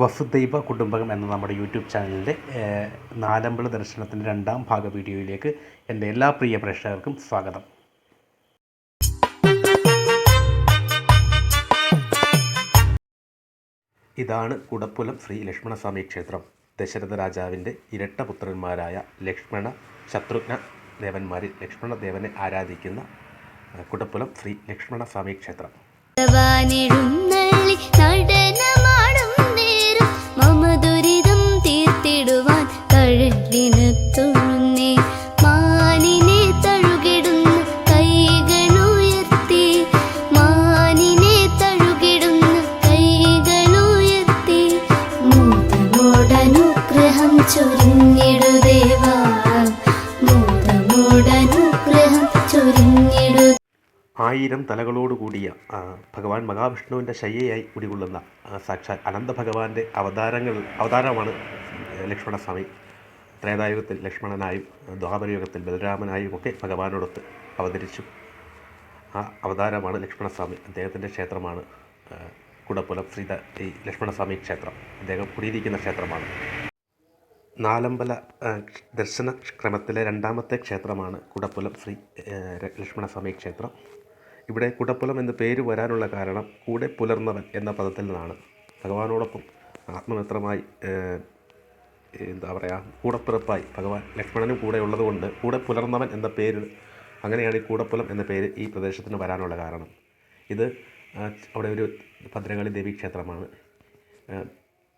വസുദൈവ കുടുംബകം എന്ന നമ്മുടെ യൂട്യൂബ് ചാനലിന്റെ നാലമ്പള ദർശനത്തിന്റെ രണ്ടാം ഭാഗ വീഡിയോയിലേക്ക് എന്റെ എല്ലാ പ്രിയ പ്രേക്ഷകർക്കും സ്വാഗതം. ഇതാണ് കുടപ്പുലം ശ്രീ ലക്ഷ്മണസ്വാമി ക്ഷേത്രം. ദശരഥ രാജാവിന്റെ ഇരട്ട പുത്രന്മാരായ ലക്ഷ്മണ ശത്രുഘ്ന ദേവന്മാരിൽ ലക്ഷ്മണദേവനെ ആരാധിക്കുന്ന കുടപ്പുലം ശ്രീ ലക്ഷ്മണസ്വാമി ക്ഷേത്രം. ആയിരം തലകളോടുകൂടിയ ഭഗവാൻ മഹാവിഷ്ണുവിന്റെ ശയ്യയായി കുടികൊള്ളുന്ന സാക്ഷാൽ അനന്ത ഭഗവാന്റെ അവതാരങ്ങൾ അവതാരമാണ് ലക്ഷ്മണസ്വാമി. ത്രേതായുഗത്തിൽ ലക്ഷ്മണനായും ദ്വാപരയുഗത്തിൽ ബലരാമനായും ഒക്കെ ഭഗവാനോടൊത്ത് അവതരിച്ചു. ആ അവതാരമാണ് ലക്ഷ്മണസ്വാമി. അദ്ദേഹത്തിന്റെ ക്ഷേത്രമാണ് കുടപ്പുലം ശ്രീ ഈ ലക്ഷ്മണസ്വാമി ക്ഷേത്രം. അദ്ദേഹം കുടിയിരിക്കുന്ന ക്ഷേത്രമാണ്. നാലമ്പല ദർശന ക്രമത്തിലെ രണ്ടാമത്തെ ക്ഷേത്രമാണ് കുടപ്പുലം ശ്രീ ലക്ഷ്മണസ്വാമി ക്ഷേത്രം. ഇവിടെ കുടപ്പുലം എന്ന പേര് വരാനുള്ള കാരണം കൂടെ പുലർന്നവൻ എന്ന പദത്തിൽ നിന്നാണ്. ഭഗവാനോടൊപ്പം ആത്മമിത്രമായി എന്താ പറയുക കൂടപ്പിറപ്പായി ഭഗവാൻ ലക്ഷ്മണനും കൂടെ ഉള്ളതുകൊണ്ട് കൂടെ പുലർന്നവൻ എന്ന പേര് അങ്ങനെയാണ് ഈ കൂടപ്പുലം എന്ന പേര് ഈ പ്രദേശത്തിന് വരാനുള്ള കാരണം. ഇത് അവിടെ ഒരു ഭദ്രകാളി ദേവി ക്ഷേത്രമാണ്.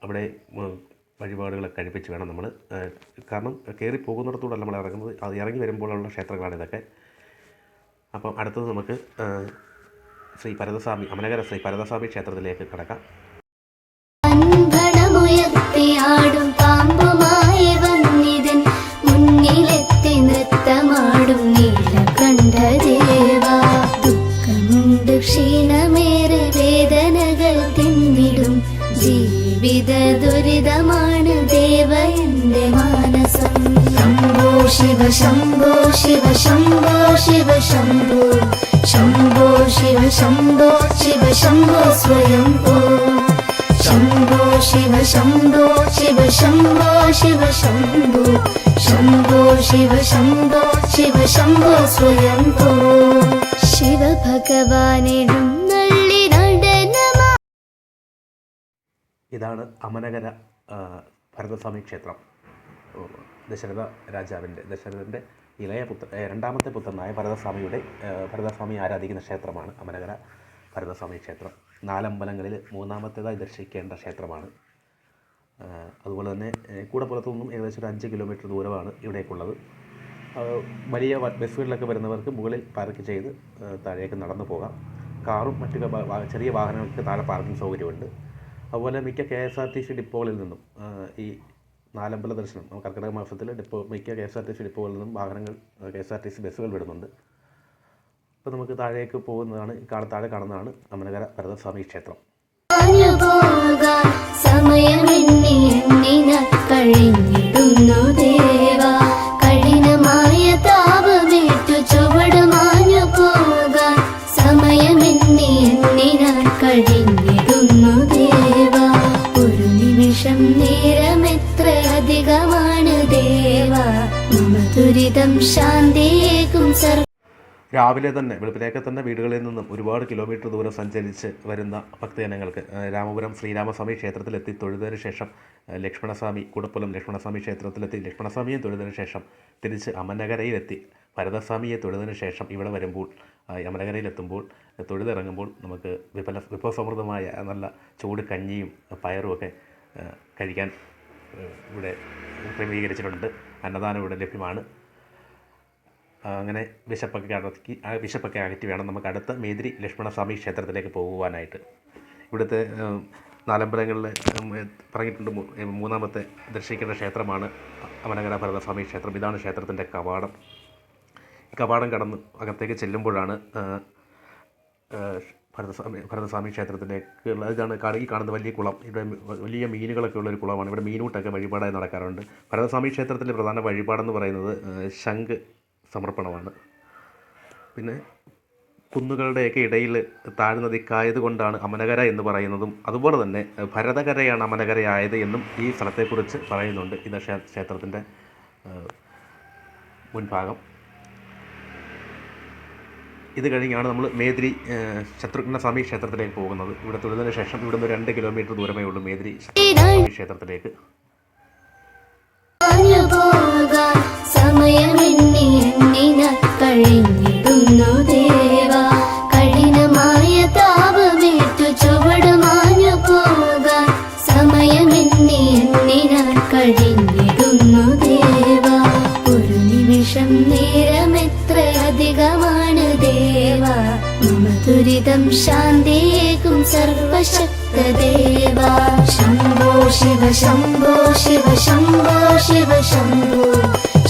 അവിടെ വഴിപാടുകളൊക്കെ കഴിപ്പിച്ച് വേണം നമ്മൾ കാരണം കയറി പോകുന്നിടത്തൂടെ നമ്മൾ ഇറങ്ങുന്നത്. അത് ഇറങ്ങി വരുമ്പോഴുള്ള ക്ഷേത്രങ്ങളാണ് ഇതൊക്കെ. അപ്പം അടുത്തത് നമുക്ക് ശ്രീ പരതസ്വാമി അമനകര ശ്രീ പരതസ്വാമി ക്ഷേത്രത്തിലേക്ക് കടക്കാം. അൻപണമുയർത്തിയാടും ശിവ ശംഭോ ശിവ ശംഭോ ശിവ ശംഭോ. ശംഭോ ശിവ ശംഭോ ശിവ ശംഭോ സ്വയം പോ. ശംഭോ ശിവ ശംഭോ ശിവ ശംഭോ ശിവ ശംഭോ. ശംഭോ ശിവ ശംഭോ ശിവ ശംഭോ സ്വയം പോ. ശിവ ഭഗവാനെഴും ഇതാണ് അമനകര ഭരതസ്വാമി ക്ഷേത്രം. ദശരഥ രാജാവിന്റെ ദശരഥന്റെ ഇളയ പുത്ര രണ്ടാമത്തെ പുത്രനായ ഭരതസ്വാമിയുടെ ഭരതസ്വാമി ആരാധിക്കുന്ന ക്ഷേത്രമാണ് അമനകര ഭരതസ്വാമി ക്ഷേത്രം. നാലമ്പലങ്ങളിൽ മൂന്നാമത്തേതായി ദർശിക്കേണ്ട ക്ഷേത്രമാണ്. അതുപോലെ തന്നെ കൂടപ്പുറത്തു നിന്നും ഏകദേശം ഒരു അഞ്ച് കിലോമീറ്റർ ദൂരമാണ് ഇവിടേക്കുള്ളത്. വലിയ ബസ്സുകളിലൊക്കെ വരുന്നവർക്ക് മുകളിൽ പാർക്ക് ചെയ്ത് താഴേക്ക് നടന്നു പോകാം. കാറും മറ്റു ചെറിയ വാഹനങ്ങൾക്ക് താഴെ പാർക്കിംഗ് സൗകര്യമുണ്ട്. അതുപോലെ മിക്ക K S R T C ഡിപ്പോകളിൽ നിന്നും ഈ നാലമ്പല ദർശനം. കർക്കിടക മാസത്തിൽ ഡിപ്പോ മിക്ക K S R T C ഡിപ്പോകളിൽ നിന്നും വാഹനങ്ങൾ K S R T C ബസ്സുകൾ വിടുന്നുണ്ട്. അപ്പോൾ നമുക്ക് താഴേക്ക് പോകുന്നതാണ് താഴെ കാണുന്നതാണ് അമനകര ഭരതസ്വാമി ക്ഷേത്രം. സർവ രാവിലെ തന്നെ വെളുപ്പിലേക്ക് തന്നെ വീടുകളിൽ നിന്നും ഒരുപാട് കിലോമീറ്റർ ദൂരം സഞ്ചരിച്ച് വരുന്ന ഭക്തജനങ്ങൾക്ക് രാമപുരം ശ്രീരാമസ്വാമി ക്ഷേത്രത്തിലെത്തി തൊഴുതതിനു ശേഷം ലക്ഷ്മണസ്വാമി കുടപ്പുലം ലക്ഷ്മണസ്വാമി ക്ഷേത്രത്തിലെത്തി ലക്ഷ്മണസ്വാമിയെ തൊഴുതതിനു ശേഷം തിരിച്ച് അമനകരയിലെത്തി ഭരതസ്വാമിയെ തൊഴുതിനു ശേഷം ഇവിടെ വരുമ്പോൾ ആ, അമനകരയിലെത്തുമ്പോൾ തൊഴുതിറങ്ങുമ്പോൾ നമുക്ക് വിപല വിഭവസമൃദ്ധമായ നല്ല ചൂട് കഞ്ഞിയും പയറുമൊക്കെ കഴിക്കാൻ ഇവിടെ ക്രമീകരിച്ചിട്ടുണ്ട്. അന്നദാനം ഇവിടെ ലഭ്യമാണ്. അങ്ങനെ വിശപ്പൊക്കെ അടക്കി ആ വിശപ്പൊക്കെ അകറ്റി വേണം നമുക്ക് അടുത്ത മേതിരി ലക്ഷ്മണസ്വാമി ക്ഷേത്രത്തിലേക്ക് പോകുവാനായിട്ട്. ഇവിടുത്തെ നാലമ്പലങ്ങളിൽ പറഞ്ഞിട്ടുണ്ട് മൂന്നാമത്തെ ദർശിക്കേണ്ട ക്ഷേത്രമാണ് അമനകര ഭരതസ്വാമി ക്ഷേത്രം. ഇതാണ് ക്ഷേത്രത്തിന്റെ കവാടം. കവാടം കടന്ന് അകത്തേക്ക് ചെല്ലുമ്പോഴാണ് ഭരതസ്വാമി ഭരതസ്വാമി ക്ഷേത്രത്തിലേക്ക് ഉള്ള ഇതാണ് കടകി കാണുന്ന വലിയ കുളം. ഇവിടെ വലിയ മീനുകളൊക്കെ ഉള്ളൊരു കുളമാണ്. ഇവിടെ മീനൂട്ടൊക്കെ വഴിപാടായി നടക്കാറുണ്ട്. ഭരതസ്വാമി ക്ഷേത്രത്തിലെ പ്രധാന വഴിപാടെന്ന് പറയുന്നത് ശംഖ് സമർപ്പണമാണ്. പിന്നെ കുന്നുകളുടെയൊക്കെ ഇടയിൽ താഴ്ന്ന ദിക്കായതുകൊണ്ടാണ് അമനകര എന്ന് പറയുന്നതും അതുപോലെ തന്നെ ഭരതകരയാണ് അമനകരയായത് എന്നും ഈ സ്ഥലത്തെക്കുറിച്ച് പറയുന്നുണ്ട്. ഇന്ന് ക്ഷേ- ക്ഷേത്രത്തിന്റെ മുൻഭാഗം. ഇത് കഴിഞ്ഞാണ് നമ്മൾ മേദ്രി ശത്രുഘ്ന സ്വാമി ക്ഷേത്രത്തിലേക്ക് പോകുന്നത്. ഇവിടെ തൊഴുന്നതിന് ശേഷം ഇവിടുന്ന് രണ്ട് കിലോമീറ്റർ ദൂരമേ ഉള്ളൂ മേദ്രി ക്ഷേത്രത്തിലേക്ക്. നിമിഷം നേരമെത്ര അധികമാണ് ദേവാ മമ ദുരിതം ശാന്തിയേകും സർവശക്ത ദേവാ ശംഭോ ശിവ ശംഭോ ശിവ ശംഭോ ശിവ ശംഭോ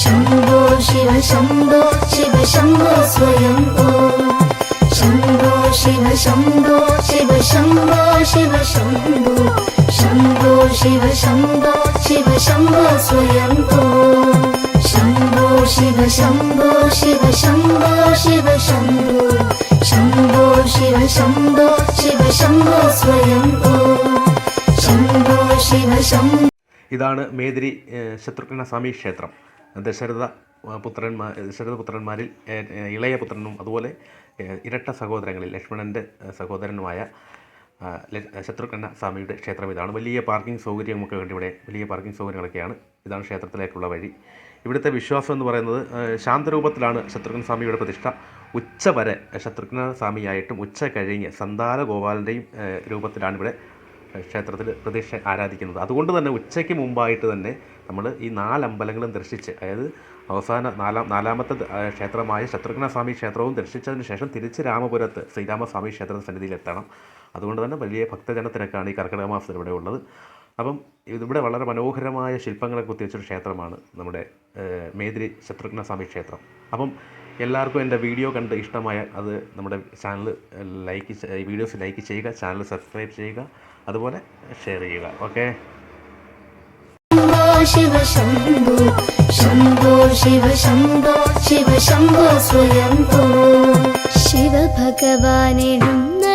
ശംഭോ ശിവ ശംഭോ ശിവ ശംഭോ സ്വയം ഓ ശംഭോ ശിവ ശംഭോ ശിവ ശംഭോ ശിവ ശംഭോ ശംഭോ ശിവ ശംഭോ ശിവ ശംഭോ സ്വയം ഓ ശംഭോ ശിവ ശംഭോ ശിവ ശംഭോ ശിവ ശംഭോ. ശംഭോ ശിവ ശംഭോ ശിവ ശംഭോ സ്വയം. ശംഭോ ശിവ ശംഭോ. ഇതാണ് മേദിരി ശത്രുഘ്ന സ്വാമി ക്ഷേത്രം. ദശരഥ പുത്രന്മാർ ദശരഥ പുത്രന്മാരിൽ ഏ- ഏ, ഇളയ പുത്രനും അതുപോലെ ഇരട്ട സഹോദരങ്ങളിൽ ലക്ഷ്മണന്റെ സഹോദരനുമായ ശത്രുഘ്ന സ്വാമിയുടെ ക്ഷേത്രം ഇതാണ്. വലിയ പാർക്കിംഗ് സൗകര്യമൊക്കെ ഉണ്ട് ഇവിടെ. വലിയ പാർക്കിംഗ് സൗകര്യങ്ങളൊക്കെയാണ്. ഇതാണ് ക്ഷേത്രത്തിലേക്കുള്ള വഴി. ഇവിടുത്തെ വിശ്വാസം എന്ന് പറയുന്നത് ശാന്തരൂപത്തിലാണ് ശത്രുഘ്ന സ്വാമിയുടെ പ്രതിഷ്ഠ. ഉച്ച വരെ ശത്രുഘ്ന സ്വാമിയായിട്ടും ഉച്ച കഴിഞ്ഞ് സന്താന ഗോപാലന്റെയും രൂപത്തിലാണ് ഇവിടെ ക്ഷേത്രത്തിൽ പ്രതിഷ്ഠ ആരാധിക്കുന്നത്. അതുകൊണ്ട് തന്നെ ഉച്ചയ്ക്ക് മുമ്പായിട്ട് തന്നെ നമ്മൾ ഈ നാലമ്പലങ്ങളും ദർശിച്ച് അതായത് അവസാന നാലാം നാലാമത്തെ ക്ഷേത്രമായ ശത്രുഘ്ന സ്വാമി ക്ഷേത്രവും ദർശിച്ചതിന് ശേഷം തിരിച്ച് രാമപുരത്ത് ശ്രീരാമസ്വാമി ക്ഷേത്ര സന്നിധിയിൽ എത്തണം അതുകൊണ്ട് തന്നെ വലിയ ഭക്തജനത്തിനൊക്കെയാണ് ഈ കർക്കിടക മാസത്തിൽ ഇവിടെ ഉള്ളത്. അപ്പം ഇതിവിടെ വളരെ മനോഹരമായ ശില്പങ്ങളെ കുത്തിവെച്ചൊരു ക്ഷേത്രമാണ് നമ്മുടെ ഏഹ്, മേദിരി ശത്രുഘ്ന സ്വാമി ക്ഷേത്രം. അപ്പം എല്ലാവർക്കും എന്റെ വീഡിയോ കണ്ട് ഇഷ്ടമായ അത് നമ്മുടെ ചാനൽ ലൈക്ക് വീഡിയോസ് ലൈക്ക് ചെയ്യുക ചാനൽ സബ്സ്ക്രൈബ് ചെയ്യുക അതുപോലെ ഷെയർ ചെയ്യുക. ഓക്കെ? ശിവ ശംഭോ. ശംഭോ ശിവ ശംഭോ ശിവ ശംഭോ സ്വയം ഓ ശിവ ഭഗവാനെഴുന്നള്ളി